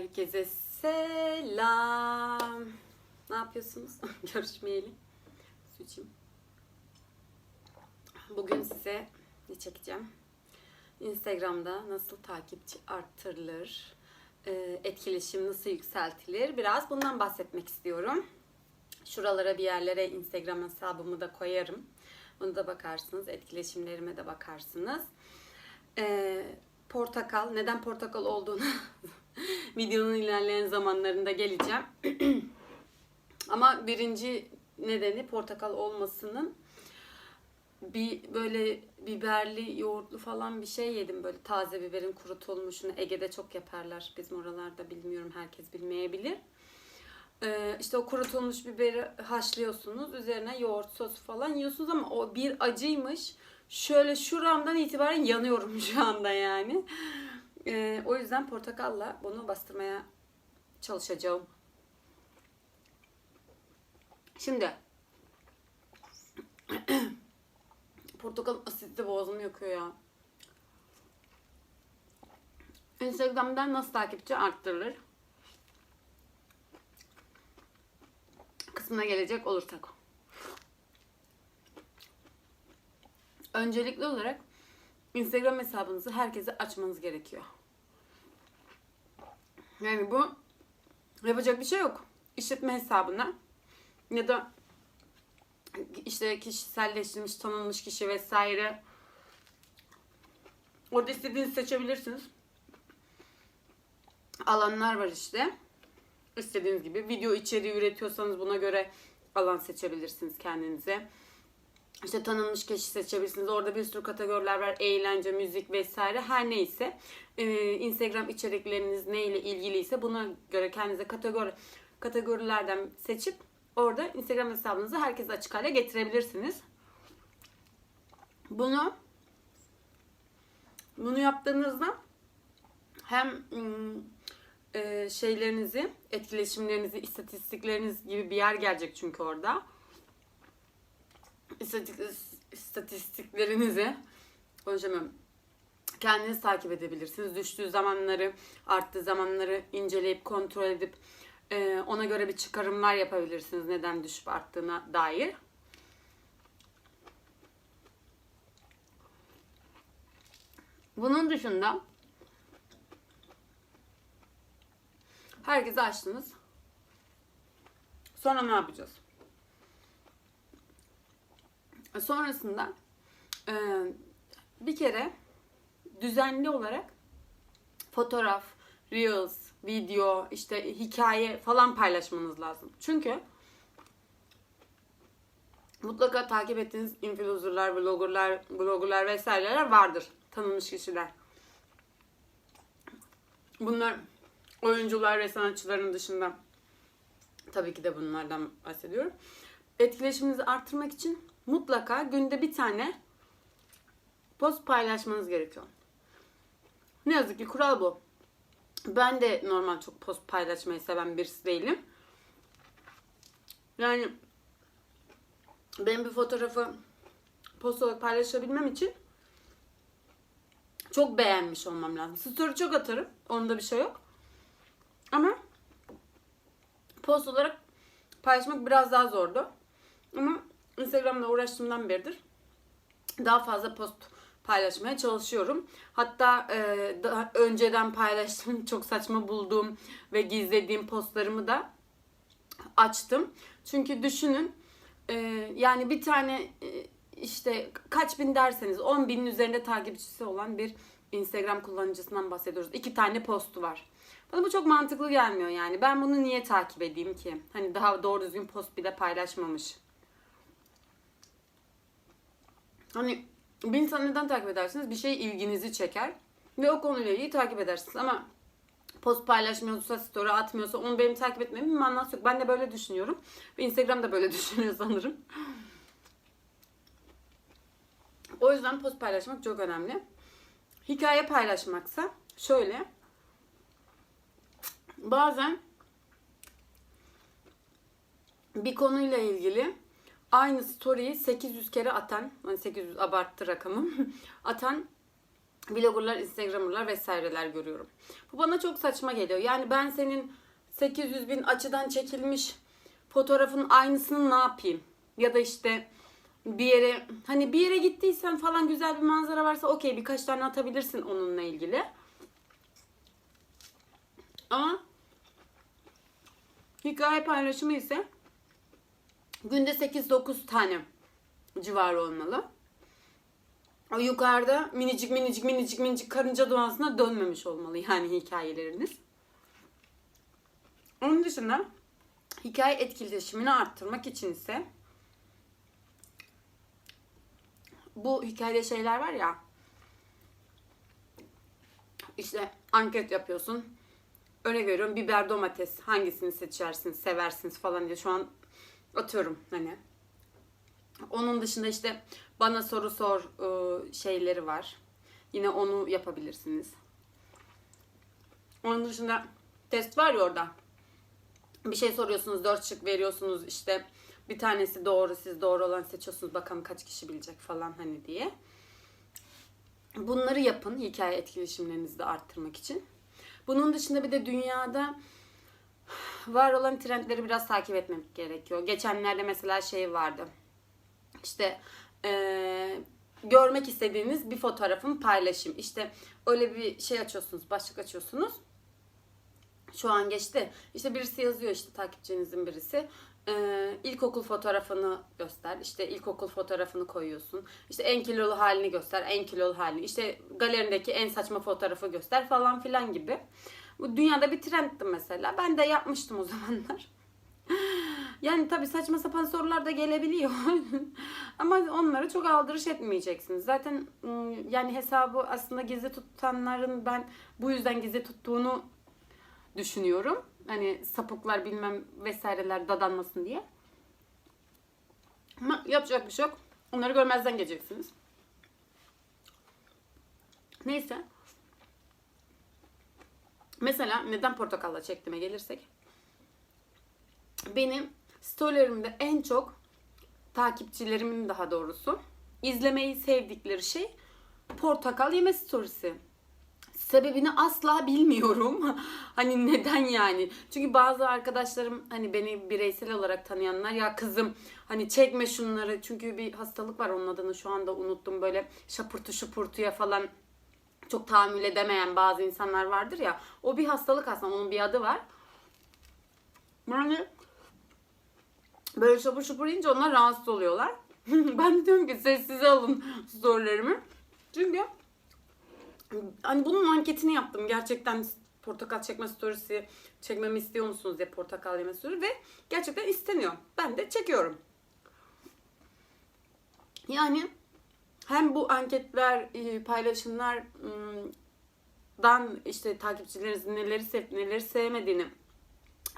Herkese selam. Ne yapıyorsunuz? Görüşmeyeli. Su içeyim. Bugün size ne çekeceğim? Instagram'da nasıl takipçi arttırılır? Ee, Etkileşim nasıl yükseltilir? Biraz bundan bahsetmek istiyorum. Şuralara bir yerlere Instagram hesabımı da koyarım. Bunu da bakarsınız. Etkileşimlerime de bakarsınız. Ee, portakal. Neden portakal olduğunu videonun ilerleyen zamanlarında geleceğim. Ama birinci nedeni portakal olmasının bir böyle biberli, yoğurtlu falan bir şey yedim. Böyle taze biberin kurutulmuşunu. Ege'de çok yaparlar. Bizim oralarda bilmiyorum. Herkes bilmeyebilir. Ee, işte o kurutulmuş biberi haşlıyorsunuz. Üzerine yoğurt sosu falan yiyorsunuz ama o bir acıymış. Şöyle şuramdan itibaren yanıyorum şu anda yani. Ee, o yüzden portakalla bunu bastırmaya çalışacağım. Şimdi portakal asitli boğazımı yakıyor ya. Instagram'dan nasıl takipçi arttırılır? Kısmına gelecek olursak. Öncelikli olarak Instagram hesabınızı herkese açmanız gerekiyor. Yani bu yapacak bir şey yok. İşletme hesabına ya da işte kişiselleştirilmiş, tanınmış kişi vesaire orada istediğinizi seçebilirsiniz. Alanlar var işte. İstediğiniz gibi video içeriği üretiyorsanız buna göre alan seçebilirsiniz kendinize. İşte tanınmış kişi seçebilirsiniz. Orada bir sürü kategoriler var. Eğlence, müzik vesaire her neyse. Ee, Instagram içerikleriniz neyle ilgiliyse buna göre kendinize kategori kategorilerden seçip orada Instagram hesabınızı herkese açık hale getirebilirsiniz. Bunu bunu yaptığınızda hem ım, e, şeylerinizi, etkileşimlerinizi, istatistikleriniz gibi bir yer gelecek çünkü orada. İstatistik, istatistiklerinizi konuşamıyorum. Kendiniz takip edebilirsiniz. Düştüğü zamanları, arttığı zamanları inceleyip kontrol edip e, ona göre bir çıkarımlar yapabilirsiniz neden düşüp arttığına dair. Bunun dışında herkese açtınız. Sonra ne yapacağız? Sonrasında e, bir kere düzenli olarak fotoğraf, reels, video, işte hikaye falan paylaşmanız lazım. Çünkü mutlaka takip ettiğiniz influencerlar, bloggerlar, bloggerlar vesaireler vardır. Tanınmış kişiler. Bunlar oyuncular ve sanatçıların dışında tabii ki de bunlardan bahsediyorum. Etkileşiminizi arttırmak için mutlaka günde bir tane post paylaşmanız gerekiyor. Ne yazık ki kural bu. Ben de normal çok post paylaşmayı seven birisi değilim. Yani benim bir fotoğrafı post olarak paylaşabilmem için çok beğenmiş olmam lazım. Story çok atarım. Onda bir şey yok. Ama post olarak paylaşmak biraz daha zordu. Ama Instagram'da uğraştığımdan beridir daha fazla post paylaşmaya çalışıyorum. Hatta e, daha önceden paylaştığım çok saçma bulduğum ve gizlediğim postlarımı da açtım. Çünkü düşünün e, yani bir tane e, işte kaç bin derseniz 10 binin üzerinde takipçisi olan bir Instagram kullanıcısından bahsediyoruz. İki tane postu var. Bana bu çok mantıklı gelmiyor yani. Ben bunu niye takip edeyim ki? Hani daha doğru düzgün post bile paylaşmamış. Hani bir insanı neden takip edersiniz? Bir şey ilginizi çeker ve o konuyla ilgili takip edersiniz. Ama post paylaşmıyorsa, story atmıyorsa onu benim takip etmemin manası yok. Ben de böyle düşünüyorum. Instagram da böyle düşünüyor sanırım. O yüzden post paylaşmak çok önemli. Hikaye paylaşmaksa şöyle. Bazen bir konuyla ilgili aynı story'yi 800 kere atan, hani 800 abarttı rakamım, atan vloggerlar, instagramerlar vesaireler görüyorum. Bu bana çok saçma geliyor. Yani ben senin 800 bin açıdan çekilmiş fotoğrafın aynısını ne yapayım? Ya da işte bir yere hani bir yere gittiysen falan güzel bir manzara varsa okey birkaç tane atabilirsin onunla ilgili. Ama hikaye paylaşımı ise günde 8-9 tane civarı olmalı. O yukarıda minicik minicik minicik minicik karınca doğasına dönmemiş olmalı yani hikayeleriniz. Onun dışında hikaye etkileşimini arttırmak için ise bu hikayede şeyler var ya işte anket yapıyorsun. Öyle görüyorum biber domates hangisini seçersiniz seversiniz falan diye şu an atıyorum hani. Onun dışında işte bana soru sor ıı, şeyleri var. Yine onu yapabilirsiniz. Onun dışında test var ya orada. Bir şey soruyorsunuz, dört şık veriyorsunuz işte bir tanesi doğru, siz doğru olan seçiyorsunuz. Bakalım kaç kişi bilecek falan hani diye. Bunları yapın hikaye etkileşimlerinizi de arttırmak için. Bunun dışında bir de dünyada var olan trendleri biraz takip etmek gerekiyor. Geçenlerde mesela şey vardı. İşte eee, görmek istediğiniz bir fotoğrafın paylaşım. İşte öyle bir şey açıyorsunuz, başlık açıyorsunuz. Şu an geçti. İşte birisi yazıyor işte takipçinizin birisi. Ee, ilkokul fotoğrafını göster. İşte ilkokul fotoğrafını koyuyorsun. İşte en kilolu halini göster. En kilolu halini. İşte galerindeki en saçma fotoğrafı göster falan filan gibi. Bu dünyada bir trendti mesela. Ben de yapmıştım o zamanlar. Yani tabii saçma sapan sorular da gelebiliyor. Ama onları çok aldırış etmeyeceksiniz. Zaten ım, yani hesabı aslında gizli tutanların ben bu yüzden gizli tuttuğunu düşünüyorum. Hani sapıklar bilmem vesaireler dadanmasın diye. Ama yapacak bir şey yok. Onları görmezden geleceksiniz. Neyse. Mesela neden portakalla çektiğime gelirsek. Benim storylerimde en çok takipçilerimin daha doğrusu izlemeyi sevdikleri şey portakal yeme storiesi. Sebebini asla bilmiyorum. hani neden yani? Çünkü bazı arkadaşlarım hani beni bireysel olarak tanıyanlar ya kızım hani çekme şunları. Çünkü bir hastalık var onun adını şu anda unuttum. Böyle şapırtı şupurtuya falan çok tahammül edemeyen bazı insanlar vardır ya. O bir hastalık aslında onun bir adı var. Yani böyle şapur şupur yiyince onlar rahatsız oluyorlar. ben de diyorum ki sessize alın storylerimi. Çünkü hani bunun anketini yaptım. Gerçekten portakal çekme storiesi çekmemi istiyor musunuz diye portakal yeme story ve gerçekten isteniyor. Ben de çekiyorum. Yani hem bu anketler, e, paylaşımlar ım, dan işte takipçilerinizin neleri sevip neleri sevmediğini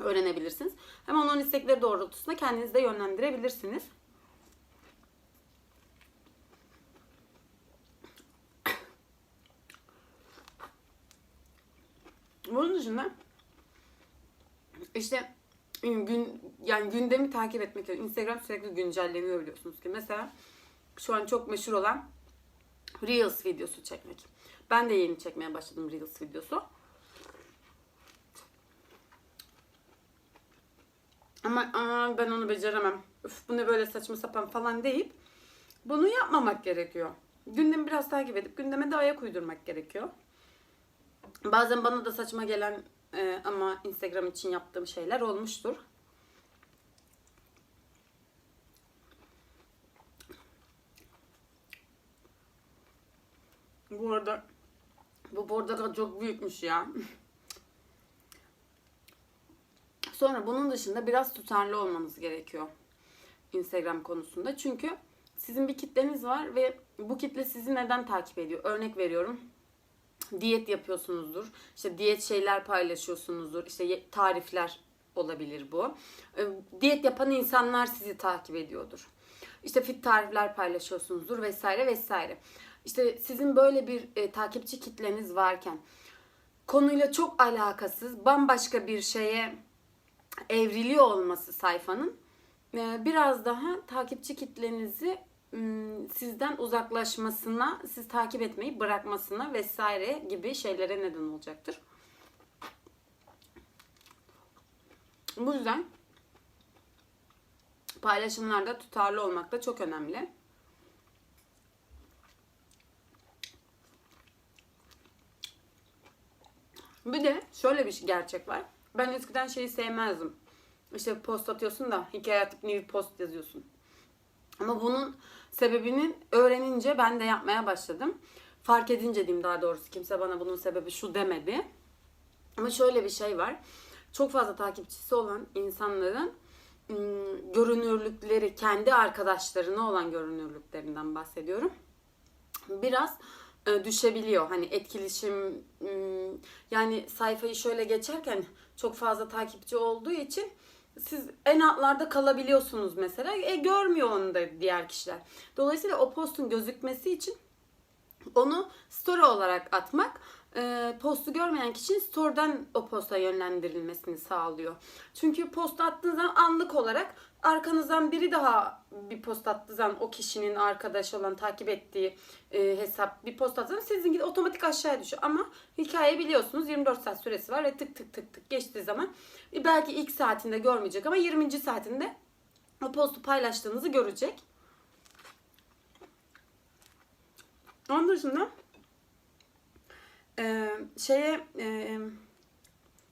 öğrenebilirsiniz. Hem onun istekleri doğrultusunda kendinizi de yönlendirebilirsiniz. Bunun dışında işte gün yani gündemi takip etmek için Instagram sürekli güncelleniyor biliyorsunuz ki. Mesela şu an çok meşhur olan Reels videosu çekmek. Ben de yeni çekmeye başladım Reels videosu. Ama aa, ben onu beceremem. Üf, bu ne böyle saçma sapan falan deyip bunu yapmamak gerekiyor. Gündemi biraz takip edip gündeme de ayak uydurmak gerekiyor. Bazen bana da saçma gelen e, ama Instagram için yaptığım şeyler olmuştur. Bu arada bu portakal çok büyükmüş ya. Sonra bunun dışında biraz tutarlı olmanız gerekiyor Instagram konusunda. Çünkü sizin bir kitleniz var ve bu kitle sizi neden takip ediyor? Örnek veriyorum. Diyet yapıyorsunuzdur. İşte diyet şeyler paylaşıyorsunuzdur. İşte tarifler olabilir bu. E, Diyet yapan insanlar sizi takip ediyordur. İşte fit tarifler paylaşıyorsunuzdur vesaire vesaire. İşte sizin böyle bir e, takipçi kitleniz varken konuyla çok alakasız bambaşka bir şeye evriliyor olması sayfanın e, biraz daha takipçi kitlenizi sizden uzaklaşmasına, siz takip etmeyi bırakmasına vesaire gibi şeylere neden olacaktır. Bu yüzden paylaşımlarda tutarlı olmak da çok önemli. Bir de şöyle bir gerçek var. Ben eskiden şeyi sevmezdim. İşte post atıyorsun da hikaye atıp new post yazıyorsun. Ama bunun sebebini öğrenince ben de yapmaya başladım. Fark edince diyeyim daha doğrusu. Kimse bana bunun sebebi şu demedi. Ama şöyle bir şey var. Çok fazla takipçisi olan insanların görünürlükleri, kendi arkadaşlarına olan görünürlüklerinden bahsediyorum. Biraz e, düşebiliyor. Hani etkileşim yani sayfayı şöyle geçerken çok fazla takipçi olduğu için siz en altlarda kalabiliyorsunuz mesela. E görmüyor onu da diğer kişiler. Dolayısıyla o postun gözükmesi için onu story olarak atmak e, postu görmeyen kişinin story'den o posta yönlendirilmesini sağlıyor. Çünkü post attığınız zaman anlık olarak arkanızdan biri daha bir post attığı zaman o kişinin arkadaş olan takip ettiği e, hesap bir post attığı zaman sizinki otomatik aşağıya düşüyor. Ama hikaye biliyorsunuz 24 saat süresi var ve tık tık tık tık geçtiği zaman e, belki ilk saatinde görmeyecek ama 20. saatinde o postu paylaştığınızı görecek. Onun dışında e, şeye e,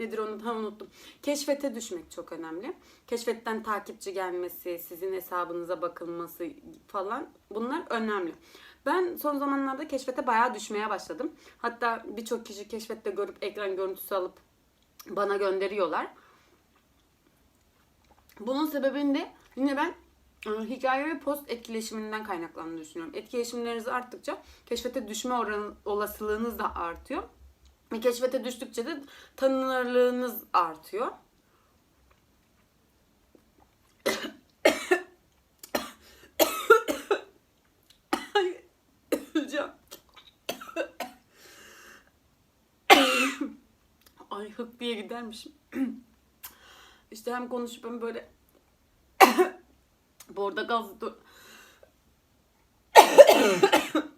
nedir onu tam unuttum. Keşfete düşmek çok önemli. Keşfetten takipçi gelmesi, sizin hesabınıza bakılması falan bunlar önemli. Ben son zamanlarda keşfete bayağı düşmeye başladım. Hatta birçok kişi keşfette görüp ekran görüntüsü alıp bana gönderiyorlar. Bunun sebebini de yine ben hikaye ve post etkileşiminden kaynaklandığını düşünüyorum. Etkileşimleriniz arttıkça keşfete düşme oranı, olasılığınız da artıyor. Ve keşfete düştükçe de tanınırlığınız artıyor. Ay, hık diye gidermişim. işte hem konuşup hem böyle portakal su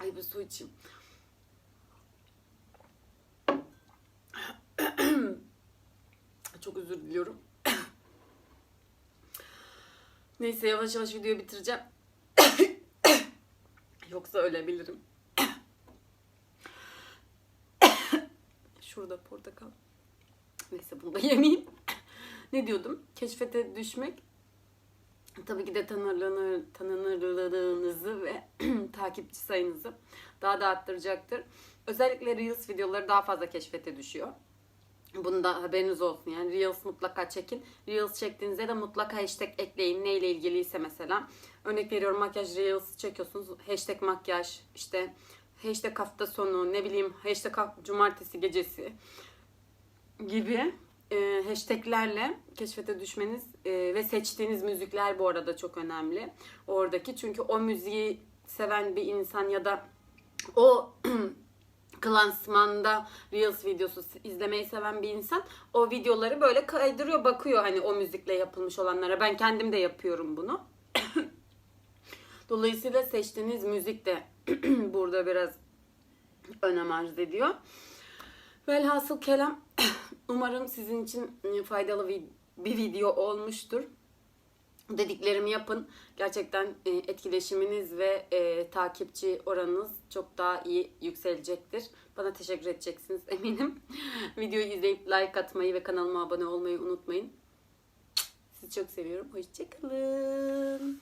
Ay bir su içeyim. Çok özür diliyorum. Neyse yavaş yavaş videoyu bitireceğim. Yoksa ölebilirim. Şurada portakal. Neyse bunu da yemeyeyim. ne diyordum? Keşfete düşmek tabii ki de tanınırlığını, tanınırlığınızı ve takipçi sayınızı daha da arttıracaktır. Özellikle Reels videoları daha fazla keşfete düşüyor. Bunu da haberiniz olsun yani Reels mutlaka çekin. Reels çektiğinizde de mutlaka hashtag ekleyin. Neyle ilgiliyse mesela. Örnek veriyorum makyaj Reels çekiyorsunuz. Hashtag makyaj işte hashtag hafta sonu ne bileyim hashtag cumartesi gecesi gibi e, hashtaglerle keşfete düşmeniz e, ve seçtiğiniz müzikler bu arada çok önemli. Oradaki çünkü o müziği seven bir insan ya da o klansmanda Reels videosu izlemeyi seven bir insan o videoları böyle kaydırıyor bakıyor hani o müzikle yapılmış olanlara. Ben kendim de yapıyorum bunu. Dolayısıyla seçtiğiniz müzik de burada biraz önem arz ediyor. Velhasıl kelam umarım sizin için faydalı bir, bir video olmuştur. Dediklerimi yapın. Gerçekten e, etkileşiminiz ve e, takipçi oranınız çok daha iyi yükselecektir. Bana teşekkür edeceksiniz eminim. Videoyu izleyip like atmayı ve kanalıma abone olmayı unutmayın. Sizi çok seviyorum. Hoşçakalın.